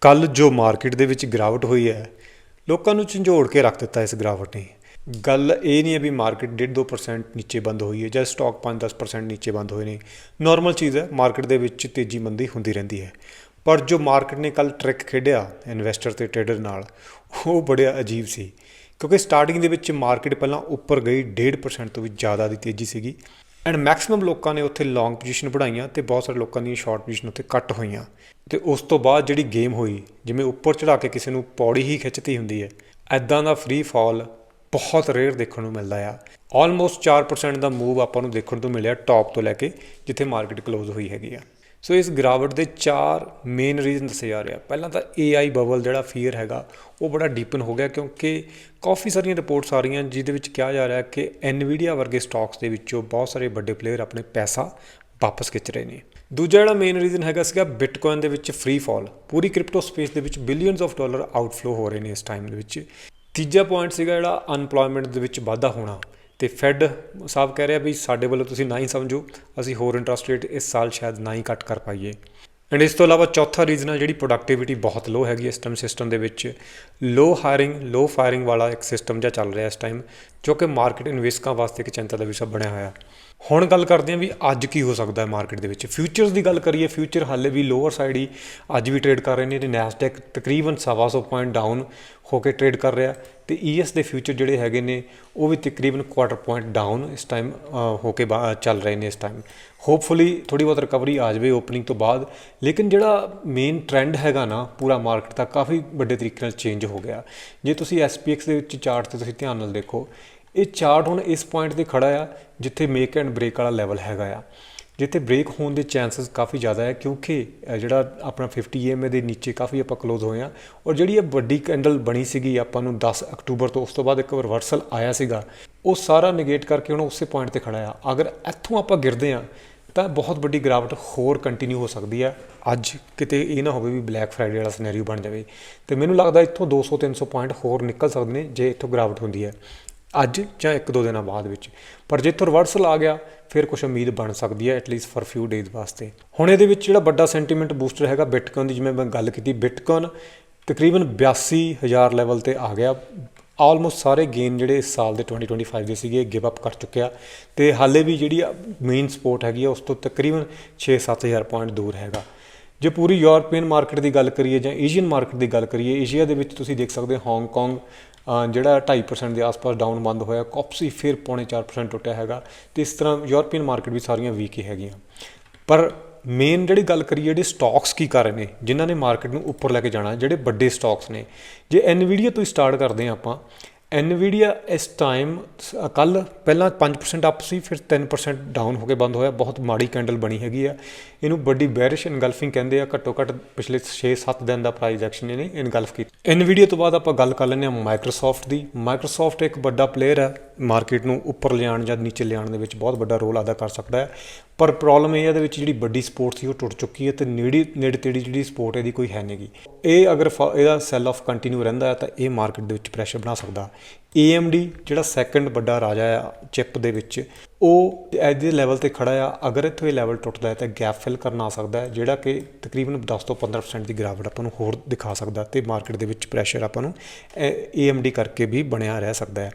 ਕੱਲ ਜੋ ਮਾਰਕੀਟ ਦੇ ਵਿੱਚ ਗਿਰਾਵਟ ਹੋਈ ਹੈ, ਲੋਕਾਂ ਨੂੰ ਝੰਜੋੜ ਕੇ ਰੱਖ ਦਿੱਤਾ ਇਸ ਗਿਰਾਵਟ ਨੇ। ਗੱਲ ਇਹ ਨਹੀਂ ਹੈ ਵੀ ਮਾਰਕੀਟ 1.5-2% ਨੀਚੇ ਬੰਦ ਹੋਈ ਹੈ ਜਾਂ ਸਟਾਕ 5-10% ਨੀਚੇ ਬੰਦ ਹੋਏ ਨੇ। ਨਾਰਮਲ ਚੀਜ਼ ਹੈ, ਮਾਰਕੀਟ ਦੇ ਵਿੱਚ ਤੇਜ਼ੀ ਮੰਦੀ ਹੁੰਦੀ ਰਹਿੰਦੀ ਹੈ। ਪਰ ਜੋ ਮਾਰਕੀਟ ਨੇ ਕੱਲ ਟ੍ਰਿਕ ਖੇਡਿਆ ਇਨਵੈਸਟਰ ਤੇ ਟ੍ਰੇਡਰ ਨਾਲ, ਉਹ ਬੜਿਆ ਅਜੀਬ ਸੀ। ਕਿਉਂਕਿ ਸਟਾਰਟਿੰਗ ਦੇ ਵਿੱਚ ਮਾਰਕੀਟ ਪਹਿਲਾਂ ਉੱਪਰ ਗਈ 1.5% ਤੋਂ ਵੀ ਜ਼ਿਆਦਾ ਦੀ ਤੇਜ਼ੀ ਸੀਗੀ। ਐਂਡ ਮੈਕਸਿਮਮ ਲੋਕਾਂ ਨੇ ਉੱਥੇ ਲੌਂਗ ਪੋਜੀਸ਼ਨ ਬਣਾਈਆਂ ਤੇ ਬਹੁਤ ਸਾਰੇ ਲੋਕਾਂ ਦੀਆਂ ਸ਼ਾਰਟ ਪੋਜੀਸ਼ਨ ਉੱਥੇ ਕੱਟ ਹੋਈਆਂ। ਤੇ ਉਸ ਤੋਂ ਬਾਅਦ ਜਿਹੜੀ ਗੇਮ ਹੋਈ, ਜਿਵੇਂ ਉੱਪਰ ਚੜਾ ਕੇ ਕਿਸੇ ਨੂੰ ਪੌੜੀ ਹੀ ਖਿੱਚਤੀ ਹੁੰਦੀ ਹੈ ਐਦਾਂ ਦਾ ਫ੍ਰੀ ਫਾਲ ਬਹੁਤ ਰੇਅਰ ਦੇਖਣ ਨੂੰ ਮਿਲਦਾ ਆ। ਆਲਮੋਸਟ 4% ਦਾ ਮੂਵ ਆਪਾਂ ਨੂੰ ਦੇਖਣ ਤੋਂ ਮਿਲਿਆ ਟੌਪ ਤੋਂ ਲੈ ਕੇ, ਜਿੱਥੇ ਮਾਰਕੀਟ ਕਲੋਜ਼ ਹੋਈ ਹੈਗੀ ਆ। ਸੋ ਇਸ ਗਿਰਾਵਟ ਦੇ ਚਾਰ ਮੇਨ ਰੀਜ਼ਨ ਦੱਸੇ ਜਾ ਰਹੇ ਆ। ਪਹਿਲਾਂ ਤਾਂ AI ਬਬਲ ਜਿਹੜਾ ਫੀਅਰ ਹੈਗਾ, ਉਹ ਬੜਾ ਡੀਪਨ ਹੋ ਗਿਆ ਕਿਉਂਕਿ ਕਾਫੀ ਸਾਰੀਆਂ ਰਿਪੋਰਟਸ ਆ ਰਹੀਆਂ ਜਿਹਦੇ ਵਿੱਚ ਕਿਹਾ ਜਾ ਰਿਹਾ ਕਿ Nvidia ਵਰਗੇ ਸਟਾਕਸ ਦੇ ਵਿੱਚੋਂ ਬਹੁਤ ਸਾਰੇ ਵੱਡੇ ਪਲੇਅਰ ਆਪਣੇ ਪੈਸਾ ਵਾਪਸ ਖਿੱਚ ਰਹੇ ਨੇ। ਦੂਜਾ ਜਿਹੜਾ ਮੇਨ ਰੀਜ਼ਨ ਹੈਗਾ ਸੀਗਾ ਬਿਟਕੋਇਨ ਦੇ ਵਿੱਚ ਫ੍ਰੀ ਫਾਲ ਪੂਰੀ ਕ੍ਰਿਪਟੋ ਸਪੇਸ ਦੇ ਵਿੱਚ ਬਿਲੀਅਨਸ ਆਫ ਡਾਲਰ ਆਊਟਫਲੋ ਹੋ ਰਹੇ ਨੇ ਇਸ ਟਾਈਮ ਦੇ ਵਿੱਚ। ਤੀਜਾ ਪੁਆਇੰਟ ਸੀਗਾ ਜਿਹੜਾ ਅਨਪਲੋਇਮੈਂਟ ਦੇ ਵਿੱਚ ਵਾਧਾ ਹੋਣਾ। ਤੇ ਫੈੱਡ ਸਾਹਿਬ ਕਹਿ ਰਿਹਾ ਵੀ ਸਾਡੇ ਵੱਲੋਂ ਤੁਸੀਂ ਨਾ ਹੀ ਸਮਝੋ, ਅਸੀਂ ਹੋਰ ਇੰਟਰਸਟ ਰੇਟ ਇਸ ਸਾਲ ਸ਼ਾਇਦ ਨਾ ਹੀ ਘੱਟ ਕਰ ਪਾਈਏ। ਐਂਡ ਇਸ ਤੋਂ ਇਲਾਵਾ ਚੌਥਾ ਰੀਜ਼ਨ ਹੈ ਜਿਹੜੀ ਪ੍ਰੋਡਕਟਿਵਿਟੀ ਬਹੁਤ ਲੋ ਹੈਗੀ ਇਸ ਟਾਈਮ ਸਿਸਟਮ ਦੇ ਵਿੱਚ ਲੋ ਹਾਇਰਿੰਗ ਲੋ ਫਾਇਰਿੰਗ ਵਾਲਾ ਇੱਕ ਸਿਸਟਮ ਜਿਹਾ ਚੱਲ ਰਿਹਾ ਇਸ ਟਾਈਮ ਜੋ ਕਿ ਮਾਰਕੀਟ ਇਨਵੈਸਟਕਾਂ ਵਾਸਤੇ ਇੱਕ ਚਿੰਤਾ ਦਾ ਵਿਸ਼ਾ ਬਣਿਆ ਹੋਇਆ। ਹੁਣ ਗੱਲ ਕਰਦੇ ਹਾਂ ਵੀ ਅੱਜ ਕੀ ਹੋ ਸਕਦਾ ਹੈ ਮਾਰਕੀਟ ਦੇ ਵਿੱਚ। ਫਿਊਚਰਸ ਦੀ ਗੱਲ ਕਰੀਏ ਫਿਊਚਰ ਹਾਲੇ ਵੀ ਲੋਅਰ ਸਾਈਡ ਹੀ ਅੱਜ ਵੀ ਟ੍ਰੇਡ ਕਰ ਰਹੇ ਨੇ ਤੇ ਨੈਸਡੈਕ ਤਕਰੀਬਨ 700 ਪੁਆਇੰਟ ਡਾਊਨ ਹੋ ਕੇ ਟ੍ਰੇਡ ਕਰ ਰਿਹਾ ਤੇ ਈਐਸ ਦੇ ਫਿਊਚਰ ਜਿਹੜੇ ਹੈਗੇ ਨੇ, ਉਹ ਵੀ ਤਕਰੀਬਨ ਕੁਆਟਰ ਪੁਆਇੰਟ ਡਾਊਨ ਇਸ ਟਾਈਮ ਹੋ ਕੇ ਬਾ- ਚੱਲ ਰਹੇ ਨੇ ਇਸ ਟਾਈਮ ਹੋਪਫੁਲੀ ਥੋੜੀ ਬਹੁਤ ਰਿਕਵਰੀ ਆ ਜਾਵੇ ਓਪਨਿੰਗ ਤੋਂ ਬਾਅਦ, ਲੇਕਿਨ ਜਿਹੜਾ ਮੇਨ ਟ੍ਰੈਂਡ ਹੈਗਾ ਨਾ, ਪੂਰਾ ਮਾਰਕੀਟ ਦਾ ਕਾਫੀ ਵੱਡੇ ਤਰੀਕੇ ਨਾਲ ਚੇਂਜ ਹੋ ਗਿਆ। ਜੇ ਤੁਸੀਂ SPX ਦੇ ਵਿੱਚ ਚਾਰਟ ਤੇ ਤੁਸੀਂ ਧਿਆਨ ਨਾਲ ਦੇਖੋ ਇਹ ਚਾਰਟ ਹੁਣ ਇਸ ਪੁਆਇੰਟ ਤੇ ਖੜਾ ਆ, ਜਿੱਥੇ ਮੇਕ ਐਂਡ ਬ੍ਰੇਕ ਵਾਲਾ ਲੈਵਲ ਹੈਗਾ ਆ। ਜਿੱਥੇ ਬ੍ਰੇਕ ਹੋਣ ਦੇ ਚਾਂਸਸ ਕਾਫੀ ਜ਼ਿਆਦਾ ਹੈ ਕਿਉਂਕਿ ਜਿਹੜਾ ਆਪਣਾ 50 EMA ਦੇ ਨੀਚੇ ਕਾਫੀ ਆਪਾਂ ਕਲੋਜ਼ ਹੋਏ ਆ। ਔਰ ਜਿਹੜੀ ਇਹ ਵੱਡੀ ਕੈਂਡਲ ਬਣੀ ਸੀਗੀ ਆਪਾਂ ਨੂੰ 10 ਅਕਤੂਬਰ ਤੋਂ, ਉਸ ਤੋਂ ਬਾਅਦ ਇੱਕ ਰਿਵਰਸਲ ਆਇਆ ਸੀਗਾ। ਉਹ ਸਾਰਾ ਨੇਗੇਟ ਕਰਕੇ ਹੁਣ ਉਸੇ ਪੁਆਇੰਟ ਤੇ ਖੜਾ ਆ। ਅਗਰ ਇੱਥੋਂ ਆਪਾਂ ਗਿਰਦੇ ਆ, ਤਾਂ ਬਹੁਤ ਵੱਡੀ ਗਿਰਾਵਟ ਹੋਰ ਕੰਟੀਨਿਊ ਹੋ ਸਕਦੀ ਹੈ ਅੱਜ ਕਿਤੇ ਇਹ ਨਾ ਹੋਵੇ ਵੀ ਬਲੈਕ ਫਰਾਈਡੇ ਵਾਲਾ ਸਿਨੈਰੀਓ ਬਣ ਜਾਵੇ। ਤੇ ਮੈਨੂੰ ਲੱਗਦਾ ਇੱਥੋਂ 200 300 ਪੁਆਇੰਟ ਹੋਰ ਨਿਕਲ ਸਕਦੇ ਨੇ, ਜੇ ਇੱਥੋਂ ਗਿਰਾਵਟ ਹੁੰਦੀ ਹੈ ਅੱਜ ਜਾਂ ਇੱਕ ਦੋ ਦਿਨਾਂ ਬਾਅਦ ਵਿੱਚ। ਪਰ ਜੇ ਇੱਥੋਂ ਰਿਵਰਸਲ ਆ ਗਿਆ, ਫਿਰ ਕੁਝ ਉਮੀਦ ਬਣ ਸਕਦੀ ਹੈ ਐਟਲੀਸਟ ਫॉर ਫਿਊ ਡੇਜ਼ ਵਾਸਤੇ। ਹੁਣ ਇਹਦੇ ਵਿੱਚ ਜਿਹੜਾ ਵੱਡਾ ਸੈਂਟੀਮੈਂਟ ਬੂਸਟਰ ਹੈਗਾ ਬਿਟਕੋਇਨ ਦੀ, ਜਿਵੇਂ ਮੈਂ ਗੱਲ ਕੀਤੀ ਬਿਟਕੋਇਨ ਤਕਰੀਬਨ 82000 ਲੈਵਲ ਤੇ ਆ ਗਿਆ। ਆਲਮੋਸਟ ਸਾਰੇ ਗੇਨ ਜਿਹੜੇ ਇਸ ਸਾਲ ਦੇ 2025 ਦੇ ਸੀਗੇ ਗਿਵ ਅਪ ਕਰ ਚੁੱਕਿਆ। ਤੇ ਹਾਲੇ ਵੀ ਜਿਹੜੀ ਮੇਨ ਸਪੋਰਟ ਹੈਗੀ ਆ, ਉਸ ਤੋਂ ਤਕਰੀਬਨ 6-7000 ਪੁਆਇੰਟ ਦੂਰ ਹੈਗਾ। ਜੇ ਪੂਰੀ ਯੂਰਪੀਅਨ ਮਾਰਕੀਟ ਦੀ ਗੱਲ ਕਰੀਏ ਜਾਂ ਏਸ਼ੀਅਨ ਮਾਰਕੀਟ ਦੀ ਗੱਲ ਕਰੀਏ ਏਸ਼ੀਆ ਦੇ ਵਿੱਚ ਤੁਸੀਂ ਦੇਖ ਸਕਦੇ ਹੋ ਹਾਂਗਕਾਂਗ ਜਿਹੜਾ 2.5% ਦੇ ਆਸ-ਪਾਸ ਡਾਊਨ ਬੰਦ ਹੋਇਆ ਕਾਪਸੀ ਫਿਰ ਪੌਣੇ 4% ਟੁੱਟਿਆ ਹੈਗਾ ਤੇ ਇਸ ਤਰ੍ਹਾਂ ਯੂਰਪੀਅਨ ਮਾਰਕੀਟ ਵੀ ਸਾਰੀਆਂ ਵੀਕ ਹੀ ਹੈਗੀਆਂ। ਪਰ ਮੇਨ ਜਿਹੜੀ ਗੱਲ ਕਰੀਏ, ਜਿਹੜੇ ਸਟਾਕਸ ਕੀ ਕਰ ਰਹੇ ਨੇ, ਜਿਨ੍ਹਾਂ ਨੇ ਮਾਰਕੀਟ ਨੂੰ ਉੱਪਰ ਲੈ ਕੇ ਜਾਣਾ, ਜਿਹੜੇ ਵੱਡੇ ਸਟਾਕਸ ਨੇ। ਜੇ ਐਨਵੀਡੀਆ ਤੋਂ ਸਟਾਰਟ ਕਰਦੇ ਹਾਂ ਆਪਾਂ ਐਨਵੀਡੀਆ ਇਸ ਟਾਈਮ ਕੱਲ ਪਹਿਲਾਂ 5% ਅਪ ਸੀ, ਫਿਰ 3% ਡਾਊਨ ਹੋ ਕੇ ਬੰਦ ਹੋਇਆ। ਬਹੁਤ ਮਾੜੀ ਕੈਂਡਲ ਬਣੀ ਹੈਗੀ ਆ। ਇਹਨੂੰ ਵੱਡੀ ਬੈਰਿਸ਼ ਇਨਗਲਫਿੰਗ ਕਹਿੰਦੇ ਆ। ਘੱਟੋ ਘੱਟ ਪਿਛਲੇ 6-7 ਦਿਨ ਦਾ ਪ੍ਰਾਈਸ ਐਕਸ਼ਨ ਇਹਨੇ ਇਨਗਲਫ ਕੀਤਾ। ਐਨਵੀਡੀਆ ਤੋਂ ਬਾਅਦ ਆਪਾਂ ਗੱਲ ਕਰ ਲੈਂਦੇ ਹਾਂ ਮਾਈਕਰੋਸਾਫਟ ਦੀ। ਮਾਈਕਰੋਸਾਫਟ ਇੱਕ ਵੱਡਾ ਪਲੇਅਰ ਹੈ ਮਾਰਕੀਟ ਨੂੰ ਉੱਪਰ ਲਿਆਉਣ ਜਾਂ ਨੀਚੇ ਲਿਆਉਣ ਦੇ ਵਿੱਚ ਬਹੁਤ ਵੱਡਾ ਰੋਲ ਅਦਾ ਕਰ ਸਕਦਾ ਹੈ। ਪਰ ਪ੍ਰੋਬਲਮ ਇਹ ਹੈ ਦੇ ਵਿੱਚ ਜਿਹੜੀ ਵੱਡੀ ਸਪੋਰਟ ਸੀ, ਉਹ ਟੁੱਟ ਚੁੱਕੀ ਹੈ ਤੇ ਨੇੜੇ ਨੇੜੇ ਤੇੜੀ ਜਿਹੜੀ ਸਪੋਰਟ ਇਹਦੀ ਕੋਈ ਹੈ ਨਹੀਂਗੀ ਇਹ ਅਗਰ ਫ- ਇਹਦਾ ਸੈਲ ਆਫ ਕੰਟੀਨਿਊ ਰਹਿੰਦਾ ਹੈ, ਤਾਂ ਇਹ ਮਾਰਕੀਟ ਦੇ ਵਿੱਚ ਪ੍ਰੈਸ਼ਰ ਬਣਾ ਸਕਦਾ। AMD ਜਿਹੜਾ ਸੈਕੰਡ ਵੱਡਾ ਰਾਜਾ ਆ ਚਿਪ ਦੇ ਵਿੱਚ, ਉਹ ਇਹਦੇ ਲੈਵਲ ਤੇ ਖੜਾ ਆ। ਅਗਰ ਇੱਥੋਂ ਇਹ ਲੈਵਲ ਟੁੱਟਦਾ ਹੈ ਤਾਂ ਗੈਪ ਫਿਲ ਕਰਨ ਆ ਸਕਦਾ ਹੈ, ਜਿਹੜਾ ਕਿ ਤਕਰੀਬਨ 10 ਤੋਂ 15% ਦੀ ਗਿਰਾਵਟ ਆਪਾਂ ਨੂੰ ਹੋਰ ਦਿਖਾ ਸਕਦਾ ਤੇ ਮਾਰਕੀਟ ਦੇ ਵਿੱਚ ਪ੍ਰੈਸ਼ਰ ਆਪਾਂ ਨੂੰ, ਇਹ AMD ਕਰਕੇ ਵੀ ਬਣਿਆ ਰਹਿ ਸਕਦਾ ਹੈ।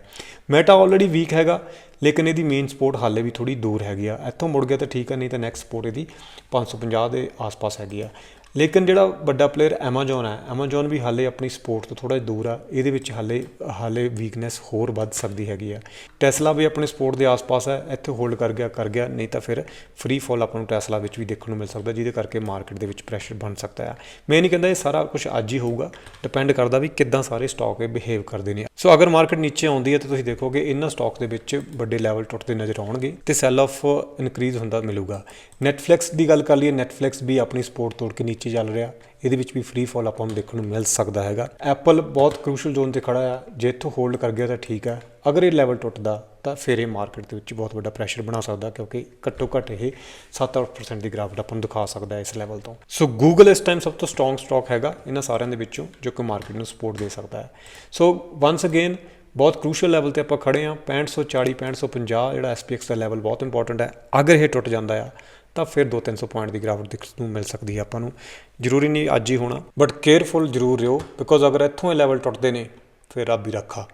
ਮੈਟਾ ਆਲਰੇਡੀ ਵੀਕ ਹੈਗਾ, ਲੇਕਿਨ ਇਹਦੀ ਮੇਨ ਸਪੋਰਟ ਹਾਲੇ ਵੀ ਥੋੜੀ ਦੂਰ ਹੈਗੀ ਆ। ਇੱਥੋਂ ਮੁੜ ਗਿਆ ਤਾਂ ਠੀਕ ਆ, ਨਹੀਂ ਤਾਂ ਨੈਕਸਟ ਸਪੋਰਟ ਇਹਦੀ 550 ਦੇ ਆਸ-ਪਾਸ ਹੈਗੀ ਆ। ਲੇਕਿਨ ਜਿਹੜਾ ਵੱਡਾ ਪਲੇਅਰ Amazon ਹੈ, Amazon ਵੀ ਹਾਲੇ ਆਪਣੀ ਸਪੋਰਟ ਤੋਂ ਥੋੜਾ ਦੂਰ ਆ, ਇਹਦੇ ਵਿੱਚ ਹਾਲੇ ਹਾਲੇ ਵੀਕਨੈਸ ਹੋਰ ਵੱਧ ਸਕਦੀ ਹੈਗੀ ਆ। ਟੈਸਲਾ ਵੀ ਆਪਣੇ ਸਪੋਰਟ ਦੇ ਆਸ-ਪਾਸ ਹੈ, ਇੱਥੇ ਹੋਲਡ ਕਰ ਗਿਆ ਕਰ ਗਿਆ, ਨਹੀਂ ਤਾਂ ਫਿਰ ਫ੍ਰੀ ਫਾਲ ਆਪਾਂ ਨੂੰ ਟੈਸਲਾ ਵਿੱਚ ਵੀ ਦੇਖਣ ਨੂੰ ਮਿਲ ਸਕਦਾ, ਜਿਹਦੇ ਕਰਕੇ ਮਾਰਕੀਟ ਦੇ ਵਿੱਚ ਪ੍ਰੈਸ਼ਰ ਬਣ ਸਕਦਾ ਹੈ ਮੈਂ ਨਹੀਂ ਕਹਿੰਦਾ ਇਹ ਸਾਰਾ ਕੁਝ ਅੱਜ ਹੀ ਹੋਊਗਾ ਡਿਪੈਂਡ ਕਰਦਾ ਵੀ ਕਿੱਦਾਂ ਸਾਰੇ ਸਟਾਕ ਇਹ ਬਿਹੇਵ ਕਰਦੇ ਨੇ। ਸੋ ਅਗਰ ਮਾਰਕੀਟ ਨੀਚੇ ਆਉਂਦੀ ਹੈ ਤਾਂ ਤੁਸੀਂ ਦੇਖੋਗੇ ਇਹਨਾਂ ਸਟਾਕ ਦੇ ਵਿੱਚ ਵੱਡੇ ਲੈਵਲ ਟੁੱਟਦੇ ਨਜ਼ਰ ਆਉਣਗੇ ਤੇ ਸੈਲ ਆਫ ਇਨਕਰੀਜ਼ ਹੁੰਦਾ ਮਿਲੂਗਾ। ਨੈਟਫਲਿਕਸ ਦੀ ਗੱਲ ਕਰ ਲਈਏ ਨੈਟਫਲਿਕਸ ਵੀ ਆਪਣੀ ਸਪੋਰਟ ਤੋੜ ਕੇ ਨੀਚੇ ਚੱਲ ਰਿਹਾ। ਇਹਦੇ ਵਿੱਚ ਵੀ ਫ੍ਰੀ ਫਾਲ ਆਪਾਂ ਨੂੰ ਦੇਖਣ ਨੂੰ ਮਿਲ ਸਕਦਾ ਹੈਗਾ। ਐਪਲ ਬਹੁਤ ਕ੍ਰੂਸ਼ਲ ਜ਼ੋਨ ਤੇ ਖੜਾ ਆ। ਜੇ ਇੱਥੋਂ ਹੋਲਡ ਕਰ ਗਿਆ ਤਾਂ ਠੀਕ ਹੈ ਅਗਰ ਇਹ ਲੈਵਲ ਟੁੱਟਦਾ ਤਾਂ ਫਿਰ ਇਹ ਮਾਰਕੀਟ ਦੇ ਵਿੱਚ ਬਹੁਤ ਵੱਡਾ ਪ੍ਰੈਸ਼ਰ ਬਣਾ ਸਕਦਾ ਕਿਉਂਕਿ ਘੱਟੋ ਘੱਟ ਇਹ 7-8% ਦੀ ਗ੍ਰਾਫਟ ਆਪਾਂ ਨੂੰ ਦਿਖਾ ਸਕਦਾ ਇਸ ਲੈਵਲ ਤੋਂ। ਸੋ ਗੂਗਲ ਇਸ ਟਾਈਮ ਸਭ ਤੋਂ ਸਟਰੋਂਗ ਸਟਾਕ ਹੈਗਾ ਇਹਨਾਂ ਸਾਰਿਆਂ ਦੇ ਵਿੱਚੋਂ ਜੋ ਕਿ ਮਾਰਕੀਟ ਨੂੰ ਸਪੋਰਟ ਦੇ ਸਕਦਾ ਹੈ। ਸੋ ਵਾਂਸ ਅਗੇਨ ਬਹੁਤ ਕ੍ਰੂਸ਼ਲ ਲੈਵਲ ਤੇ ਆਪਾਂ ਖੜੇ ਆ। 6540 6550 ਜਿਹੜਾ SPX ਦਾ ਲੈਵਲ ਬਹੁਤ ਇੰਪੋਰਟੈਂਟ ਹੈ। ਅਗਰ ਇਹ ਟੁੱਟ ਜਾਂਦਾ ਆ ਤਾਂ ਫਿਰ 2-300 ਪੁਆਇੰਟ ਦੀ ਗਿਰਾਵਟ ਦੇਖਣ ਨੂੰ ਮਿਲ ਸਕਦੀ ਹੈ ਆਪਾਂ ਨੂੰ। ਜ਼ਰੂਰੀ ਨਹੀਂ ਅੱਜ ਹੀ ਹੋਣਾ ਬਟ ਕੇਅਰਫੁਲ ਜ਼ਰੂਰ ਰਹੋ ਬਿਕੋਜ਼ ਅਗਰ ਇੱਥੋਂ ਇਹ ਲੈਵਲ ਟੁੱਟਦੇ ਨੇ, ਫਿਰ ਰੱਬ ਹੀ ਰੱਖਾ।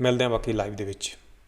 ਮਿਲਦੇ ਹਾਂ ਬਾਕੀ ਲਾਈਵ ਦੇ ਵਿੱਚ।